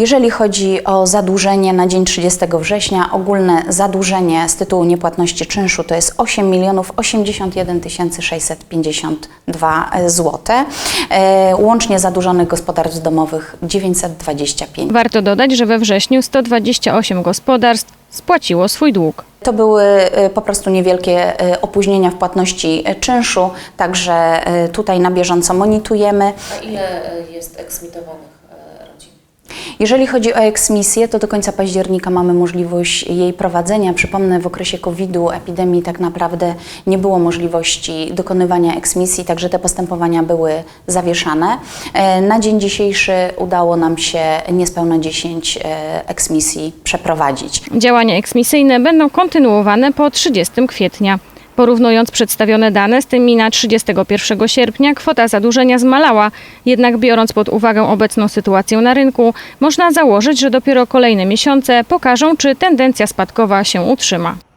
Jeżeli chodzi o zadłużenie na dzień 30 września, ogólne zadłużenie z tytułu niepłatności czynszu to jest 8 milionów 81 652 zł. Łącznie zadłużonych gospodarstw domowych 925. Warto dodać, że we wrześniu 128 gospodarstw spłaciło swój dług. To były e, po prostu niewielkie e, opóźnienia w płatności czynszu, także e, tutaj na bieżąco monitorujemy. A ile jest eksmitowanych? Jeżeli chodzi o eksmisję, to do końca października mamy możliwość jej prowadzenia. Przypomnę, w okresie COVID-u, epidemii tak naprawdę nie było możliwości dokonywania eksmisji, także te postępowania były zawieszane. E, Na dzień dzisiejszy udało nam się niespełna 10 e, eksmisji przeprowadzić. Działania eksmisyjne będą kontynuowane po 30 kwietnia. Porównując przedstawione dane z tymi na 31 sierpnia, kwota zadłużenia zmalała, jednak biorąc pod uwagę obecną sytuację na rynku, można założyć, że dopiero kolejne miesiące pokażą, czy tendencja spadkowa się utrzyma.